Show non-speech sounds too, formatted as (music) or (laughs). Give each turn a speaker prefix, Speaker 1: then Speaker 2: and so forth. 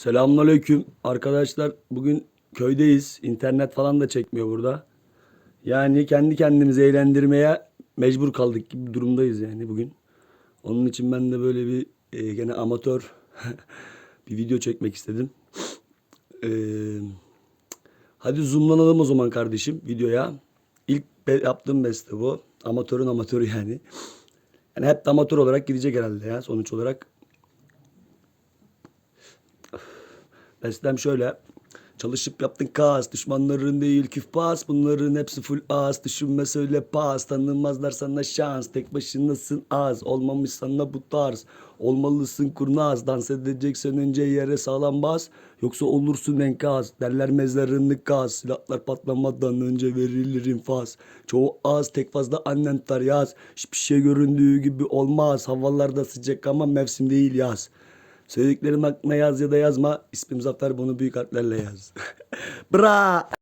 Speaker 1: Selamünaleyküm arkadaşlar. Bugün köydeyiz. İnternet falan da çekmiyor burada. Yani kendi kendimizi eğlendirmeye mecbur kaldık gibi bir durumdayız yani bugün. Onun için ben de böyle bir e, gene amatör (laughs) bir video çekmek istedim. Ee, hadi zoomlanalım o zaman kardeşim videoya. İlk be- yaptığım beste bu. Amatörün amatörü yani. Yani hep amatör olarak gidecek herhalde ya sonuç olarak. Bestem şöyle. Çalışıp yaptın kas. Düşmanların değil küf pas. Bunların hepsi full az. Düşünme söyle pas. Tanımazlar sana şans. Tek başınasın az. Olmamış sana bu tarz. Olmalısın kurnaz. Dans edeceksen önce yere sağlam bas. Yoksa olursun enkaz. Derler mezarını kaz. Silahlar patlamadan önce verilir infaz. Çoğu az. Tek fazla annen tutar yaz. Hiçbir şey göründüğü gibi olmaz. Havalarda sıcak ama mevsim değil yaz. Söylediklerim aklına yaz ya da yazma. İsmim Zafer bunu büyük harflerle yaz. (laughs) Bra!